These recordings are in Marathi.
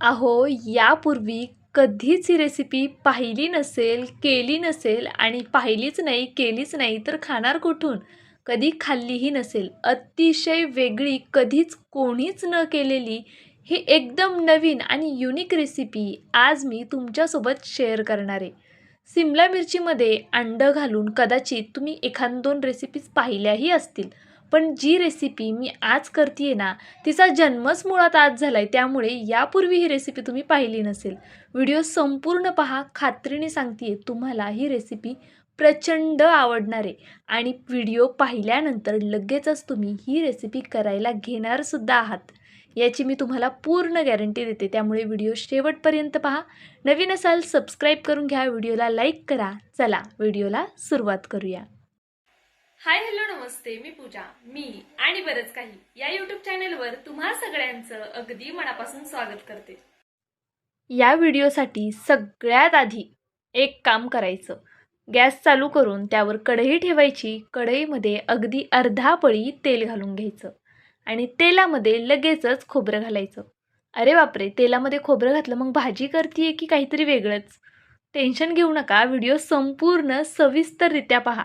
अहो यापूर्वी कधीच ही रेसिपी पाहिली नसेल केली नसेल आणि पाहिलीच नाही केलीच नाही तर खाणार कुठून? कधी खाल्लीही नसेल. अतिशय वेगळी कधीच कोणीच न केलेली ही एकदम नवीन आणि युनिक रेसिपी आज मी तुमच्यासोबत शेअर करणार आहे. सिमला मिरचीमध्ये अंडं घालून कदाचित तुम्ही एखाद दोन रेसिपीज पाहिल्याही असतील. पण जी रेसिपी मी आज करते ना तिचा जन्मच मुळात आज झाला आहे त्यामुळे यापूर्वी ही रेसिपी तुम्ही पाहिली नसेल. व्हिडिओ संपूर्ण पहा खात्रीने सांगते तुम्हाला ही रेसिपी प्रचंड आवडणार. आहे आणि व्हिडिओ पाहिल्यानंतर लगेचच तुम्ही ही रेसिपी करायला घेणारसुद्धा आहात. याची मी तुम्हाला पूर्ण गॅरंटी देते त्यामुळे व्हिडिओ शेवटपर्यंत पहा. नवीन असाल सबस्क्राईब करून घ्या व्हिडिओला लाईक करा. चला व्हिडिओला सुरुवात करूया. हाय हॅलो नमस्ते मी पूजा मी आणि बरंच काही. या युट्यूब चॅनलवर तुम्हा सगळ्यांचं अगदी मनापासून स्वागत करते. या व्हिडिओसाठी सगळ्यात आधी एक काम करायचं. गॅस चालू करून त्यावर कढई ठेवायची कढईमध्ये अगदी अर्धा पळी तेल घालून घ्यायचं आणि तेलामध्ये लगेचच खोबरं घालायचं. अरे बापरे तेलामध्ये खोबरं घातलं मग भाजी करते की काहीतरी वेगळंच? टेन्शन घेऊ नका व्हिडिओ संपूर्ण सविस्तररित्या पहा.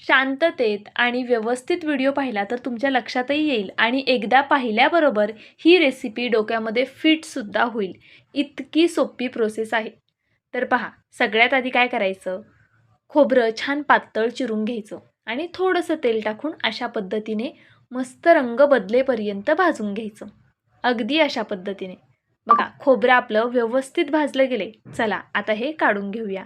शांततेत आणि व्यवस्थित व्हिडिओ पाहिला तर तुमच्या लक्षातही येईल. आणि एकदा पाहिल्याबरोबर ही रेसिपी डोक्यामध्ये फिटसुद्धा होईल. इतकी सोपी प्रोसेस आहे. तर पहा सगळ्यात आधी काय करायचं? खोबरं छान पातळ चिरून घ्यायचं आणि थोडंसं तेल टाकून अशा पद्धतीने मस्त रंग बदलेपर्यंत भाजून घ्यायचं. अगदी अशा पद्धतीने. बघा खोबरं आपलं व्यवस्थित भाजलं गेले. चला आता हे काढून घेऊया.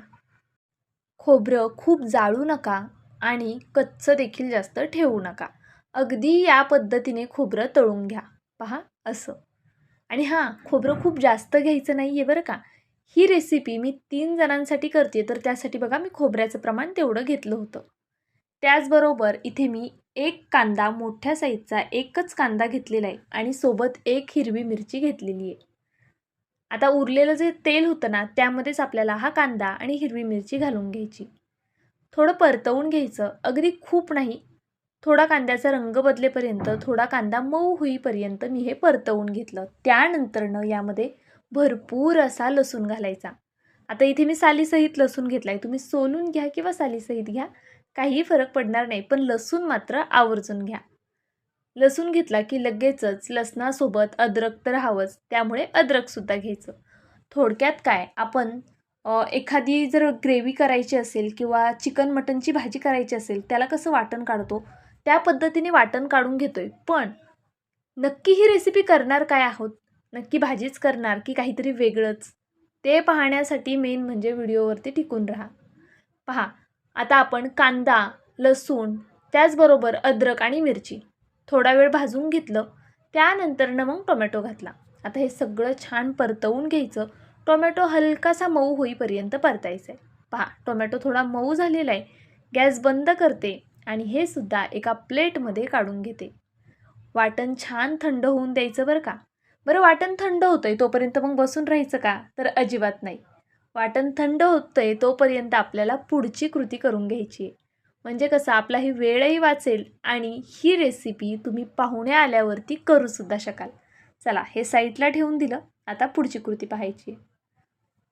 खोबरं खूप जाळू नका. आणि कच्चं देखील जास्त ठेवू नका. अगदी या पद्धतीने खोबरं तळून घ्या. पहा असं. आणि हां खोबरं खूप जास्त घ्यायचं नाही आहे बरं का. ही रेसिपी मी तीन जणांसाठी करते तर त्यासाठी बघा मी खोबऱ्याचं प्रमाण तेवढं घेतलं होतं. त्याचबरोबर इथे मी एक कांदा मोठ्या साईजचा एकच कांदा घेतलेला आहे आणि सोबत एक हिरवी मिरची घेतलेली आहे. आता उरलेलं जे तेल होतं ना त्यामध्येच आपल्याला हा कांदा आणि हिरवी मिरची घालून घ्यायची. थोडं परतवून घ्यायचं. अगदी खूप नाही. थोडा कांद्याचा रंग बदलेपर्यंत थोडा कांदा मऊ होईपर्यंत मी हे परतवून घेतलं. त्यानंतरनं यामध्ये भरपूर असा लसूण घालायचा. आता इथे मी सालीसहित लसूण घेतला आहे तुम्ही सोलून घ्या किंवा सालीसहित घ्या. काही फरक पडणार नाही पण लसूण मात्र आवर्जून घ्या. लसूण घेतला की लगेचच लसणासोबत अद्रक तर हवंच. त्यामुळे अद्रकसुद्धा घ्यायचं. थोडक्यात काय? आपण एखादी जर ग्रेव्ही करायची असेल किंवा चिकन मटनची भाजी करायची असेल त्याला कसं वाटण काढतो? त्या पद्धतीने वाटण काढून घेतो आहे पण नक्की ही रेसिपी करणार काय आहोत? नक्की भाजीच करणार की काहीतरी वेगळंच? ते पाहण्यासाठी मेन म्हणजे व्हिडिओवरती टिकून राहा. पहा आता आपण कांदा लसूण त्याचबरोबर अद्रक आणि मिरची थोडा वेळ भाजून घेतलं. त्यानंतरनं मग टोमॅटो घातला. आता हे सगळं छान परतवून घ्यायचं. टोमॅटो हलकासा मऊ होईपर्यंत परतायचं आहे पहा टोमॅटो थोडा मऊ झालेला आहे गॅस बंद करते आणि हे सुद्धा एका प्लेटमध्ये काढून घेते. वाटण छान थंड होऊन द्यायचं बरं का? बरं वाटण थंड होतं आहे तोपर्यंत मग बसून राहायचं का? तर अजिबात नाही. वाटण थंड होतं आहे तोपर्यंत आपल्याला पुढची कृती करून घ्यायची आहे. म्हणजे कसं आपला ही वेळही वाचेल आणि ही रेसिपी तुम्ही पाहुणे आल्यावरती करूसुद्धा शकाल. चला हे साईडला ठेवून दिलं. आता पुढची कृती पाहायची आहे.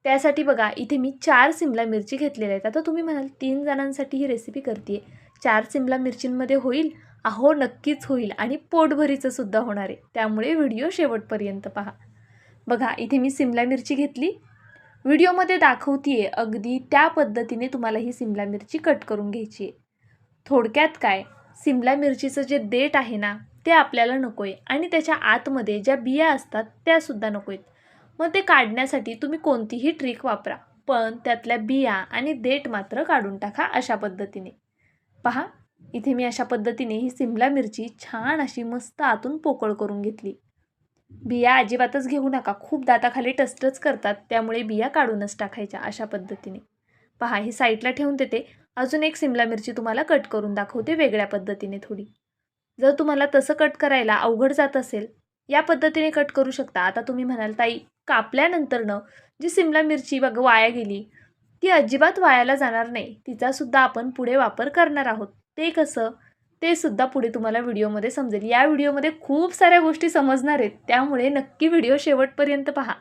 त्यासाठी बघा इथे मी चार सिमला मिरची घेतलेल्या आहेत. आता तुम्ही म्हणाल तीन जणांसाठी ही रेसिपी करते चार सिमला मिरचींमध्ये होईल? अहो नक्कीच होईल आणि पोटभरीचं सुद्धा होणार आहे. त्यामुळे व्हिडिओ शेवटपर्यंत पहा. बघा इथे मी सिमला मिरची घेतली. व्हिडिओमध्ये दाखवते आहे अगदी त्या पद्धतीने तुम्हाला ही सिमला मिरची कट करून घ्यायची आहे थोडक्यात काय? सिमला मिरचीचं जे देठ आहे ना ते आपल्याला नको आहे आणि त्याच्या आतमध्ये ज्या बिया असतात त्यासुद्धा नको आहेत मग ते काढण्यासाठी तुम्ही कोणतीही ट्रिक वापरा. पण त्यातल्या बिया आणि देठ मात्र काढून टाका अशा पद्धतीने. पहा इथे मी अशा पद्धतीने ही सिमला मिरची छान अशी मस्त आतून पोकळ करून घेतली. बिया अजिबातच घेऊ नका खूप दाताखाली टचटच करतात त्यामुळे बिया काढूनच टाकायच्या अशा पद्धतीने. पहा ही साईडला ठेवून देते. अजून एक सिमला मिरची तुम्हाला कट करून दाखवते वेगळ्या पद्धतीने थोडी. जर तुम्हाला तसं कट करायला अवघड जात असेल या पद्धतीने कट करू शकता. आता तुम्ही म्हणाल ताई कापल्यानंतरनं जी सिमला मिरची बघ वाया गेली ती अजिबात वायाला जाणार नाही. तिचासुद्धा आपण पुढे वापर करणार आहोत. ते कसं? ते सुद्धा पुढे तुम्हाला व्हिडिओमध्ये समजेल. या व्हिडिओमध्ये खूप साऱ्या गोष्टी समजणार आहेत. त्यामुळे नक्की व्हिडिओ शेवटपर्यंत पहा.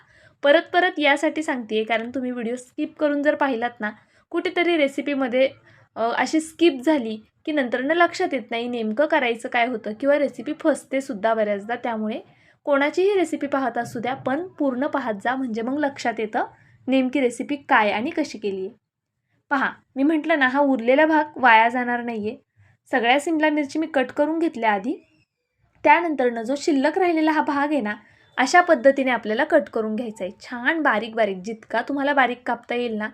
परत परत यासाठी सांगते कारण तुम्ही व्हिडिओ स्किप करून जर पाहिलात ना कुठेतरी रेसिपीमध्ये अशी स्किप झाली की नंतरनं लक्षात येत नाही नेमकं करायचं काय होतं किंवा रेसिपी फसतेसुद्धा बऱ्याचदा. त्यामुळे कोणाचीही रेसिपी पाहत असू द्या पण पूर्ण पाहत जा म्हणजे मग लक्षात येतं नेमकी रेसिपी काय आणि कशी केली आहे पहा मी म्हटलं ना हा उरलेला भाग वाया जाणार नाही आहे सगळ्या सिमला मिरची मी कट करून घेतल्या आधी. त्यानंतरनं जो शिल्लक राहिलेला हा भाग आहे ना अशा पद्धतीने आपल्याला कट करून घ्यायचा आहे छान बारीक बारीक जितका तुम्हाला बारीक कापता येईल ना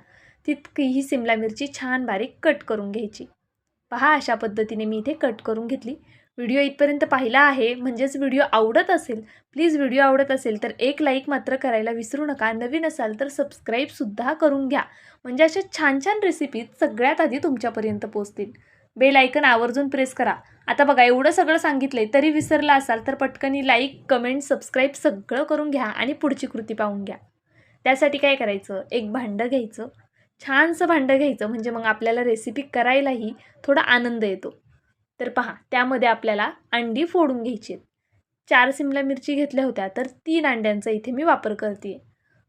तितकी ही सिमला मिरची छान बारीक कट करून घ्यायची. पहा अशा पद्धतीने मी इथे कट करून घेतली. व्हिडिओ इथपर्यंत पाहिला आहे म्हणजेच व्हिडिओ आवडत असेल प्लीज व्हिडिओ आवडत असेल तर एक लाईक मात्र करायला विसरू नका. नवीन असाल तर सबस्क्राईबसुद्धा करून घ्या. म्हणजे अशा छान छान रेसिपी सगळ्यात आधी तुमच्यापर्यंत पोहोचतील. बेल आयकन आवर्जून प्रेस करा. आता बघा एवढं सगळं सांगितलंय तरी विसरला असाल तर पटकनी लाईक कमेंट सबस्क्राईब सगळं करून घ्या आणि पुढची कृती पाहून घ्या. त्यासाठी काय करायचं? एक भांडं घ्यायचं. छानसं भांडं घ्यायचं म्हणजे मग आपल्याला रेसिपी करायलाही थोडा आनंद येतो. तर पहा त्यामध्ये आपल्याला अंडी फोडून घ्यायची आहेत. चार सिमला मिरची घेतल्या होत्या तर तीन अंड्यांचा इथे मी वापर करते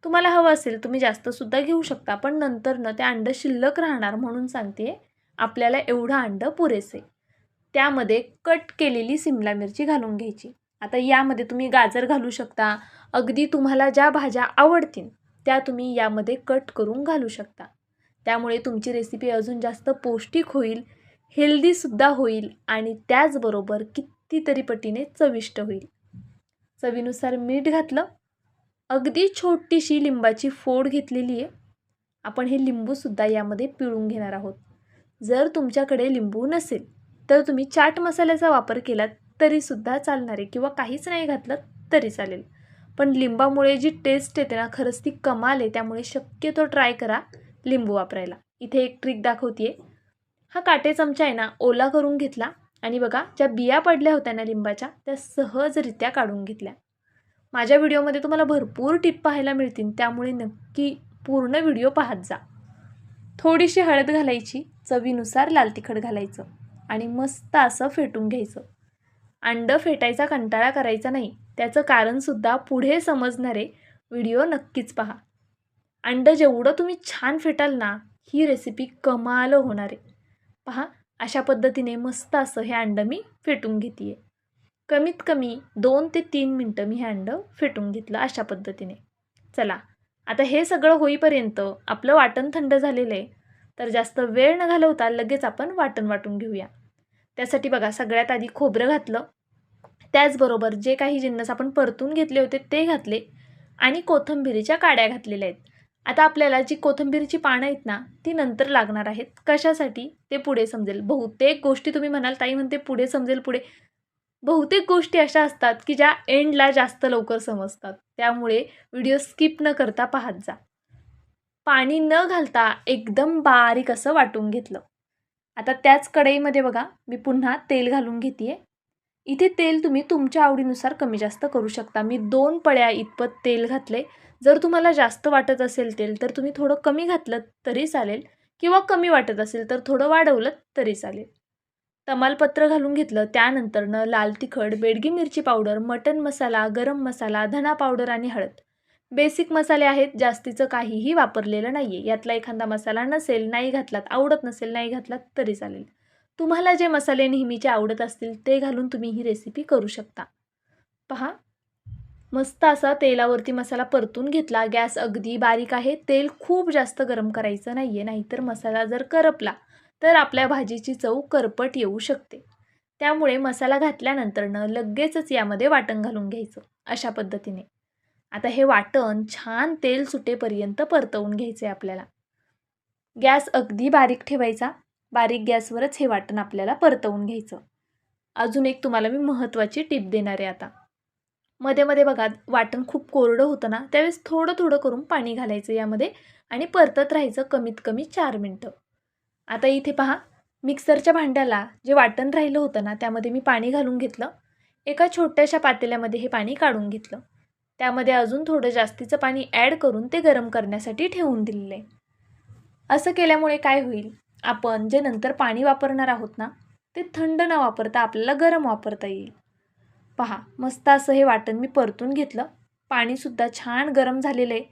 तुम्हाला हवं असेल तुम्ही जास्तसुद्धा घेऊ शकता पण नंतरनं ते अंडं शिल्लक राहणार म्हणून सांगते आपल्याला एवढं अंडं पुरेसे. त्यामध्ये कट केलेली सिमला मिरची घालून घ्यायची. आता यामध्ये तुम्ही गाजर घालू शकता अगदी तुम्हाला ज्या भाज्या आवडतील त्या तुम्ही यामध्ये कट करून घालू शकता. त्यामुळे तुमची रेसिपी अजून जास्त पौष्टिक होईल हेल्दीसुद्धा होईल आणि त्याचबरोबर कितीतरी पटीने चविष्ट होईल. चवीनुसार मीठ घातलं. अगदी छोटीशी लिंबाची फोड घेतलेली आहे. आपण हे लिंबूसुद्धा यामध्ये पिळून घेणार आहोत. जर तुमच्याकडे लिंबू नसेल तर तुम्ही चाट मसाल्याचा वापर केलात तरीसुद्धा चालणार आहे किंवा काहीच नाही घातलं तरी चालेल. पण लिंबामुळे जी टेस्ट येते ना खरंच ती कमाल आहे त्यामुळे शक्यतो ट्राय करा. लिंबू वापरायला. इथे एक ट्रिक दाखवते हा काटे चमचा आहे ना ओला करून घेतला आणि बघा ज्या बिया पडल्या होत्या ना लिंबाच्या त्या सहजरित्या काढून घेतल्या. माझ्या व्हिडिओमध्ये तुम्हाला भरपूर टिप पाहायला मिळतील त्यामुळे नक्की पूर्ण व्हिडिओ पाहत जा. थोडीशी हळद घालायची चवीनुसार लाल तिखट घालायचं आणि मस्त असं फेटून घ्यायचं. अंडं फेटायचा कंटाळा करायचा नाही. त्याचं कारणसुद्धा पुढे समजणारे व्हिडिओ नक्कीच पहा. अंडं जेवढं तुम्ही छान फेटाल ना ही रेसिपी कमाल होणार आहे. पहा अशा पद्धतीने मस्त असं हे अंडं मी फेटून घेते आहे कमीत कमी दोन ते तीन मिनटं मी हे अंडं फेटून घेतलं अशा पद्धतीने. चला आता हे सगळं होईपर्यंत आपलं वाटण थंड झालेलं आहे. तर जास्त वेळ न घालवता लगेच आपण वाटण वाटून घेऊया. त्यासाठी बघा सगळ्यात आधी खोबरं घातलं. त्याचबरोबर जे काही जिन्नस आपण परतून घेतले होते ते घातले आणि कोथिंबिरीच्या काड्या घातलेल्या आहेत. आता आपल्याला जी कोथिंबीरची पानं आहेत ना ती नंतर लागणार आहेत. कशासाठी? ते पुढे समजेल. बहुतेक गोष्टी तुम्ही म्हणाल ताई म्हणते पुढे समजेल पुढे. बहुतेक गोष्टी अशा असतात की ज्या एंडला जास्त लवकर समजतात. त्यामुळे व्हिडिओ स्किप न करता पाहत जा. पाणी न घालता एकदम बारीक असं वाटून घेतलं. आता त्याच कढईमध्ये बघा मी पुन्हा तेल घालून घेते इथे तेल तुम्ही तुमच्या आवडीनुसार कमी जास्त करू शकता. मी दोन पळ्या इतपत तेल घातले जर तुम्हाला जास्त वाटत असेल तेल तर तुम्ही थोडं कमी घातलं तरी चालेल किंवा कमी वाटत असेल तर थोडं वाढवलं तरी चालेल. तमालपत्र घालून घेतलं त्यानंतरनं लाल तिखट बेडगी मिरची पावडर मटन मसाला गरम मसाला धना पावडर आणि हळद. बेसिक मसाले आहेत जास्तीचं काहीही वापरलेलं नाही आहे यातला एखादा मसाला नसेल नाही घातलात आवडत नसेल नाही घातलात तरी चालेल. तुम्हाला जे मसाले नेहमीचे आवडत असतील ते घालून तुम्ही ही रेसिपी करू शकता. पहा मस्त असा तेलावरती मसाला परतून घेतला. गॅस अगदी बारीक आहे. तेल खूप जास्त गरम करायचं नाही आहे नाहीतर मसाला जर करपला तर आपल्या भाजीची चव करपट येऊ शकते. त्यामुळे मसाला घातल्यानंतरनं लगेचच यामध्ये वाटण घालून घ्यायचं अशा पद्धतीने. आता हे वाटण छान तेल सुटेपर्यंत परतवून घ्यायचं आहे आपल्याला. गॅस अगदी बारीक ठेवायचा. बारीक गॅसवरच हे वाटण आपल्याला परतवून घ्यायचं. अजून एक तुम्हाला मी महत्त्वाची टिप देणार आहे आता. मध्ये मध्ये बघा वाटण खूप कोरडं होतं ना त्यावेळेस थोडं थोडं करून पाणी घालायचं यामध्ये आणि परतत राहायचं कमीत कमी चार मिनटं. आता इथे पहा मिक्सरच्या भांड्याला जे वाटण राहिलं होतं ना त्यामध्ये मी पाणी घालून घेतलं. एका छोट्याशा पातेल्यामध्ये हे पाणी काढून घेतलं. त्यामध्ये अजून थोडं जास्तीचं पाणी ॲड करून ते गरम करण्यासाठी ठेवून दिलेलं. आहे असं केल्यामुळे काय होईल? आपण जे नंतर पाणी वापरणार आहोत ना ते थंड न वापरता आपल्याला गरम वापरता येईल. पहा मस्त असं हे वाटण मी परतून घेतलं. पाणीसुद्धा छान गरम झालेलं आहे.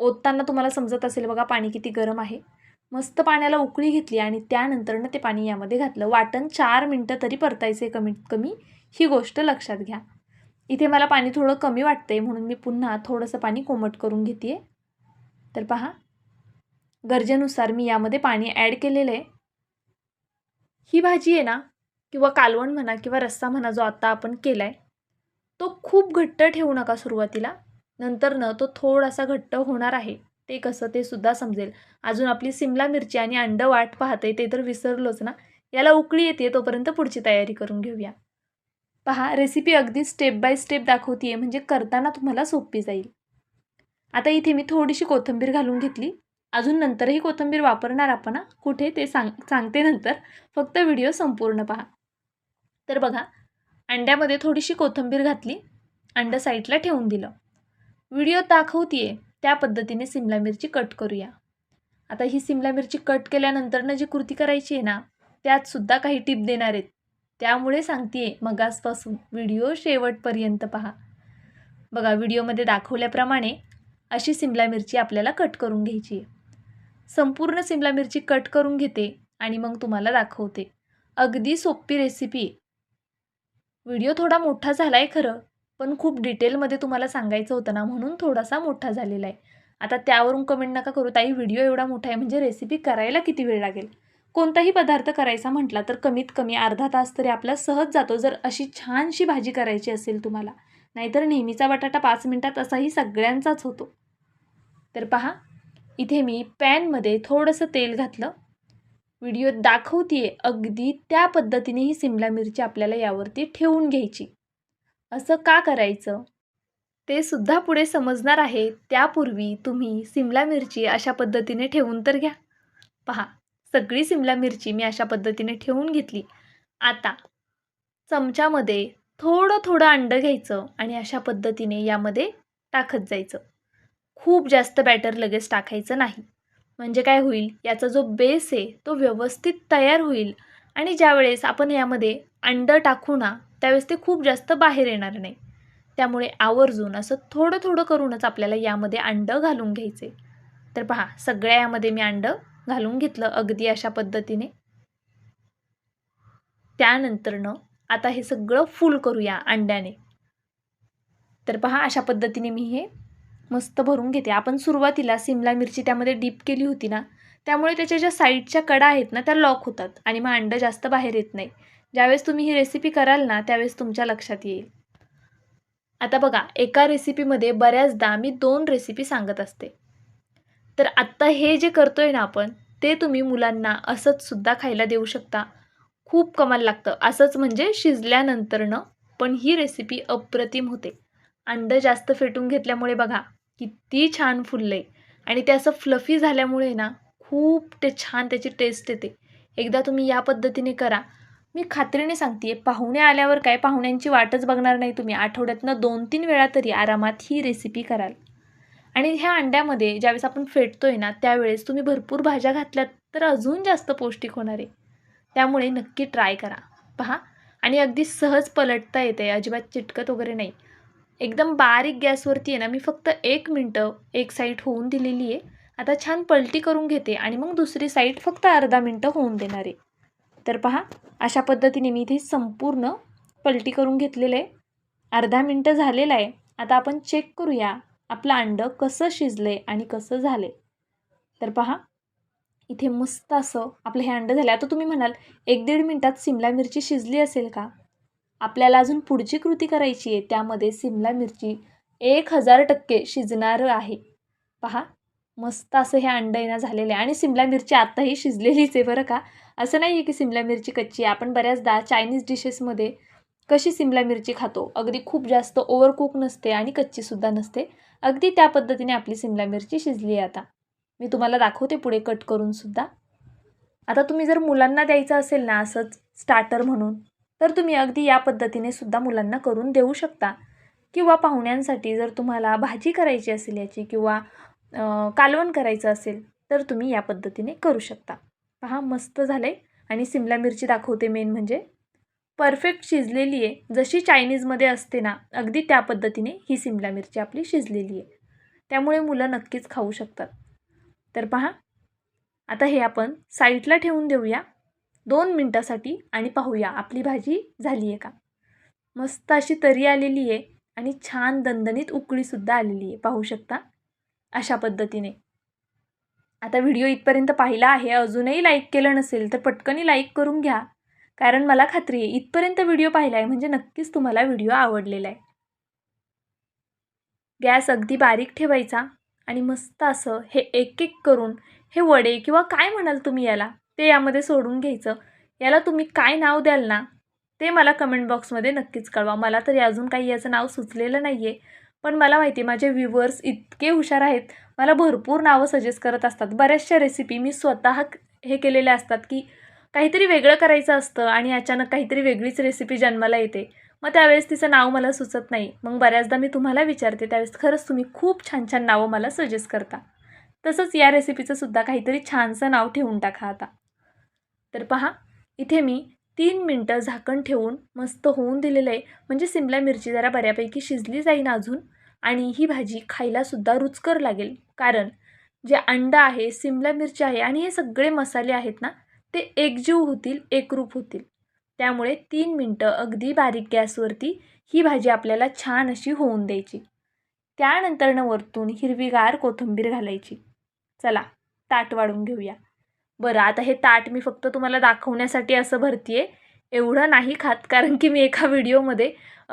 ओतताना तुम्हाला समजत असेल बघा पाणी किती गरम आहे. मस्त पाण्याला उकळी घेतली आणि त्यानंतरनं ते पाणी यामध्ये घातलं. वाटण चार मिनटं तरी परतायचे कमीत कमी. ही गोष्ट लक्षात घ्या. इथे मला पाणी थोडं कमी वाटतंय म्हणून मी पुन्हा थोडंसं पाणी कोमट करून घेते तर पहा. गरजेनुसार मी यामध्ये पाणी ॲड केलेलं आहे. ही भाजी आहे ना किंवा कालवण म्हणा किंवा रस्सा म्हणा जो आत्ता आपण केला आहे तो खूप घट्ट ठेवू नका सुरुवातीला. नंतर न तो थोडासा घट्ट होणार आहे. ते कसं ते सुद्धा समजेल. अजून आपली सिमला मिरची आणि अंड वाट पाहते ते तर विसरलोच ना. याला उकळी येते तोपर्यंत पुढची तयारी करून घेऊया. पहा रेसिपी अगदी स्टेप बाय स्टेप दाखवते म्हणजे करताना तुम्हाला सोपी जाईल. आता इथे मी थोडीशी कोथिंबीर घालून घेतली. अजून नंतरही कोथिंबीर वापरणार आपण कुठे ते सांग सांगते नंतर. फक्त व्हिडिओ संपूर्ण पहा. तर बघा अंड्यामध्ये थोडीशी कोथिंबीर घातली अंडं साईडला ठेवून दिलं. व्हिडिओ दाखवतीये त्या पद्धतीने सिमला मिरची कट करूया. आता ही सिमला मिरची कट केल्यानंतरनं जी कृती करायची आहे ना त्यातसुद्धा काही टिप देणार आहेत. त्यामुळे सांगतेय मगासपासून व्हिडिओ शेवटपर्यंत पहा. बघा व्हिडिओमध्ये दाखवल्याप्रमाणे अशी सिमला मिरची आपल्याला कट करून घ्यायची आहे. संपूर्ण सिमला मिरची कट करून घेते आणि मग तुम्हाला दाखवते. अगदी सोपी रेसिपी व्हिडिओ थोडा मोठा झाला आहे खरं पण खूप डिटेलमध्ये तुम्हाला सांगायचं होतं ना म्हणून थोडासा मोठा झालेला आहे. आता त्यावरून कमेंट नका करू ताई व्हिडिओ एवढा मोठा आहे म्हणजे रेसिपी करायला किती वेळ लागेल? कोणताही पदार्थ करायचा म्हटला तर कमीत कमी अर्धा तास तरी आपला सहज जातो जर अशी छानशी भाजी करायची असेल तुम्हाला. नाहीतर नेहमीचा बटाटा पाच मिनटात असाही सगळ्यांचाच होतो. तर पहा इथे मी पॅनमध्ये थोडंसं तेल घातलं. व्हिडिओ दाखवते अगदी त्या पद्धतीने ही सिमला मिरची आपल्याला यावरती ठेवून घ्यायची. असं का करायचं? ते सुद्धा पुढे समजणार आहे. त्यापूर्वी तुम्ही सिमला मिरची अशा पद्धतीने ठेवून तर घ्या. पहा सगळी सिमला मिरची मी अशा पद्धतीने ठेवून घेतली. आता चमच्यामध्ये थोडं थोडं अंडं घ्यायचं आणि अशा पद्धतीने यामध्ये टाकत जायचं. खूप जास्त बॅटर लगेच टाकायचं नाही. म्हणजे काय होईल? याचा जो बेस आहे तो व्यवस्थित तयार होईल. आणि ज्यावेळेस आपण यामध्ये अंडं टाकू ना त्यावेळेस ते खूप जास्त बाहेर येणार नाही. त्यामुळे आवर्जून असं थोडं थोडं करूनच आपल्याला यामध्ये अंडं घालून घ्यायचे. तर पहा सगळ्या यामध्ये मी अंडं घालून घेतलं अगदी अशा पद्धतीने. त्यानंतरनं आता हे सगळं फुल करूया अंड्याने. तर पहा अशा पद्धतीने मी हे मस्त भरून घेते. आपण सुरुवातीला सिमला मिरची त्यामध्ये डीप केली होती ना त्यामुळे त्याच्या ज्या साईडच्या कडा आहेत ना त्या लॉक होतात आणि मग अंडं जास्त बाहेर येत नाही. ज्यावेळेस तुम्ही ही रेसिपी कराल ना त्यावेळेस तुमच्या लक्षात येईल. आता बघा एका रेसिपीमध्ये बऱ्याचदा मी दोन रेसिपी सांगत असते. तर आत्ता हे जे करतोय ना आपण ते तुम्ही मुलांना असंच सुद्धा खायला देऊ शकता. खूप कमाल लागतं. असंच म्हणजे शिजल्यानंतरनं पण ही रेसिपी अप्रतिम होते. अंडं जास्त फेटून घेतल्यामुळे बघा किती छान फुललं आणि ते असं फ्लफी झाल्यामुळे ना खूप ते छान त्याची टेस्ट येते. एकदा तुम्ही या पद्धतीने करा. मी खात्रीने सांगते पाहुणे आल्यावर काय पाहुण्यांची वाटच बघणार नाही तुम्ही. आठवड्यातनं दोन तीन वेळा तरी आरामात ही रेसिपी कराल. आणि ह्या अंड्यामध्ये ज्यावेळेस आपण फेटतोय ना त्यावेळेस तुम्ही भरपूर भाज्या घातल्यात तर अजून जास्त पौष्टिक होणार आहे. त्यामुळे नक्की ट्राय करा. पहा. आणि अगदी सहज पलटता येते अजिबात चिटकत वगैरे नाही. एकदम बारीक गॅसवरती आहे ना मी फक्त एक मिनटं एक साईड होऊन दिलेली आहे. आता छान पलटी करून घेते आणि मग दुसरी साईड फक्त अर्धा मिनटं होऊन देणार आहे. तर पहा अशा पद्धतीने मी इथे संपूर्ण पलटी करून घेतलेलं आहे. अर्धा मिनटं झालेलं आहे. आता आपण चेक करूया आपलं अंडं कसं शिजलं आहे आणि कसं झालं आहे तर पहा इथे मस्त असं आपलं हे अंडं झालं आता तुम्ही म्हणाल एक दीड मिनटात सिमला मिरची शिजली असेल का? आपल्याला अजून पुढची कृती करायची आहे त्यामध्ये सिमला मिरची एक हजार टक्के शिजणारं आहे. पहा मस्त असं हे अंडं झालेलं आहे. आणि सिमला मिरची आत्ताही शिजलेलीच आहे बरं का? असं नाही आहे की सिमला मिरची कच्ची आहे. आपण बऱ्याचदा चायनीज डिशेसमध्ये कशी सिमला मिरची खातो? अगदी खूप जास्त ओव्हरकुक नसते आणि कच्चीसुद्धा नसते. अगदी त्या पद्धतीने आपली सिमला मिरची शिजली आहे आता. मी तुम्हाला दाखवते पुढे कट करूनसुद्धा आता तुम्ही जर मुलांना द्यायचं असेल ना असंच स्टार्टर म्हणून तर तुम्ही अगदी या पद्धतीने सुद्धा मुलांना करून देऊ शकता. किंवा पाहुण्यांसाठी जर तुम्हाला भाजी करायची असेल याची किंवा कालवण करायचं असेल तर तुम्ही या पद्धतीने करू शकता. पहा मस्त झालं आहे आणि सिमला मिरची दाखवते मेन म्हणजे. परफेक्ट शिजलेली आहे. जशी चायनीजमध्ये असते ना अगदी त्या पद्धतीने ही सिमला मिरची आपली शिजलेली आहे. त्यामुळे मुलं नक्कीच खाऊ शकतात. तर पहा आता हे आपण साईडला ठेवून देऊया. दोन मिनटासाठी आणि पाहूया आपली भाजी झाली आहे का? मस्त अशी तरी आलेली आहे आणि छान दणदणीत उकळीसुद्धा आलेली आहे. पाहू शकता? अशा पद्धतीने. आता व्हिडिओ इथपर्यंत पाहिला आहे. अजूनही लाईक केलं नसेल तर पटकनही लाईक करून घ्या. कारण मला खात्री आहे इथपर्यंत व्हिडिओ पाहिला आहे म्हणजे नक्कीच तुम्हाला व्हिडिओ आवडलेला आहे. गॅस अगदी बारीक ठेवायचा आणि मस्त असं हे एक एक करून हे वडे किंवा काय म्हणाल तुम्ही याला? ते यामध्ये सोडून घ्यायचं. याला तुम्ही काय नाव द्याल ना ते मला कमेंट बॉक्समध्ये नक्कीच कळवा. मला तरी अजून काही याचं नाव सुचलेलं नाही आहे पण मला माहिती आहे माझे व्ह्युअर्स इतके हुशार आहेत. मला भरपूर नावं सजेस्ट करत असतात. बऱ्याचशा रेसिपी मी स्वतः हे केलेल्या असतात की काहीतरी वेगळं करायचं असतं आणि अचानक काहीतरी वेगळीच रेसिपी जन्माला येते. मग त्यावेळेस तिचं नाव मला सुचत नाही. मग बऱ्याचदा मी तुम्हाला विचारते त्यावेळेस खरंच तुम्ही खूप छान छान नावं मला सजेस्ट करता. तसंच या रेसिपीचं सुद्धा काहीतरी छानसं नाव ठेवून टाका आता. तर पहा इथे मी तीन मिनटं झाकण ठेवून मस्त होऊन दिलेलं आहे. म्हणजे सिमला मिरची जरा बऱ्यापैकी शिजली जाईन अजून आणि ही भाजी खायलासुद्धा रुचकर लागेल. कारण जे अंडा आहे सिमला मिरची आहे आणि हे सगळे मसाले आहेत ना ते एकजीव होतील एकरूप होतील. त्यामुळे तीन मिनटं अगदी बारीक गॅसवरती ही भाजी आपल्याला छान अशी होऊन द्यायची. त्यानंतरनं वरतून हिरवीगार कोथिंबीर घालायची. चला ताट वाढून घेऊया. बरं आता हे ताट मी फक्त तुम्हाला दाखवण्यासाठी असं भरती आहे एवढं नाही खात कारण की मी एका व्हिडिओमध्ये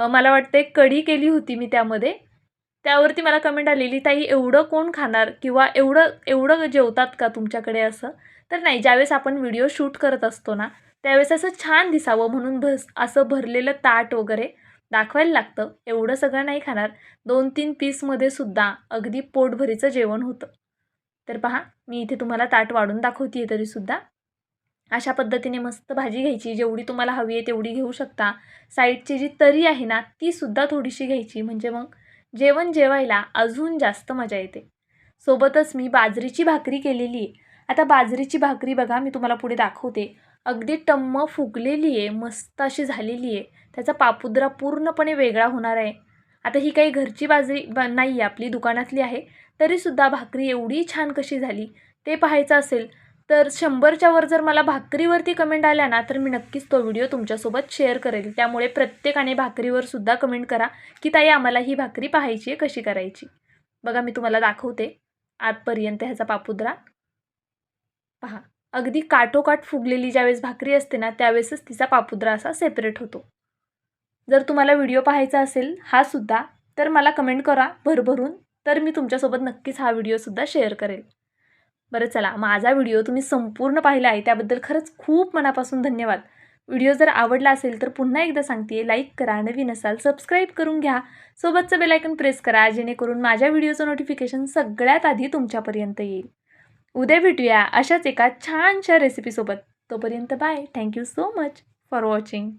मला वाटतं एक कढी केली होती मी त्यामध्ये. त्यावरती मला कमेंट आलेली ताई एवढं कोण खाणार? किंवा एवढं एवढं जेवतात का तुमच्याकडे असं? तर नाही ज्यावेळेस आपण व्हिडिओ शूट करत असतो ना त्यावेळेस असं छान दिसावं म्हणून भस असं भरलेलं ताट वगैरे दाखवायला लागतं. एवढं सगळं नाही खाणार. दोन तीन पीसमध्ये सुद्धा अगदी पोटभरीचं जेवण होतं. तर पहा मी इथे तुम्हाला ताट वाढून दाखवते आहे तरीसुद्धा. अशा पद्धतीने मस्त भाजी घ्यायची जेवढी तुम्हाला हवी आहे तेवढी घेऊ शकता. साईडची जी तरी आहे ना तीसुद्धा थोडीशी घ्यायची म्हणजे मग जेवण जेवायला अजून जास्त मजा येते. सोबतच मी बाजरीची भाकरी केलेली आहे. आता बाजरीची भाकरी बघा मी तुम्हाला पुढे दाखवते. अगदी टम्म फुगलेली आहे मस्त अशी झालेली आहे. त्याचा पापुद्रा पूर्णपणे वेगळा होणार आहे. आता ही काही घरची बाजरी ब नाही आहे आपली दुकानातली आहे. तरीसुद्धा भाकरी एवढी छान कशी झाली ते पाहायचं असेल तर शंभरच्या वर जर मला भाकरीवरती कमेंट आल्या ना तर मी नक्कीच तो व्हिडिओ तुमच्यासोबत शेअर करेल. त्यामुळे प्रत्येकाने भाकरीवर सुद्धा कमेंट करा की ताई आम्हाला ही भाकरी पाहायची आहे कशी करायची. बघा मी तुम्हाला दाखवते. आतपर्यंत ह्याचा पापुद्रा. पहा अगदी काठोकाठ फुगलेली ज्यावेळेस भाकरी असते ना त्यावेळेसच तिचा पापुद्रा असा सेपरेट होतो. जर तुम्हाला व्हिडिओ पाहायचा असेल हा सुद्धा तर मला कमेंट करा भरभरून. तर मी तुमच्यासोबत नक्कीच हा व्हिडिओसुद्धा शेअर करेल. बरं चला. माझा व्हिडिओ तुम्ही संपूर्ण पाहिला आहे त्याबद्दल खरंच खूप मनापासून धन्यवाद. व्हिडिओ जर आवडला असेल तर पुन्हा एकदा सांगते लाईक करा नवीन असाल सबस्क्राईब करून घ्या. सोबतचं बेलायकन प्रेस करा जेणेकरून माझ्या व्हिडिओचं नोटिफिकेशन सगळ्यात आधी तुमच्यापर्यंत येईल. उद्या भेटूया अशाच एका छानशा रेसिपीसोबत तोपर्यंत bye thank you so much for watching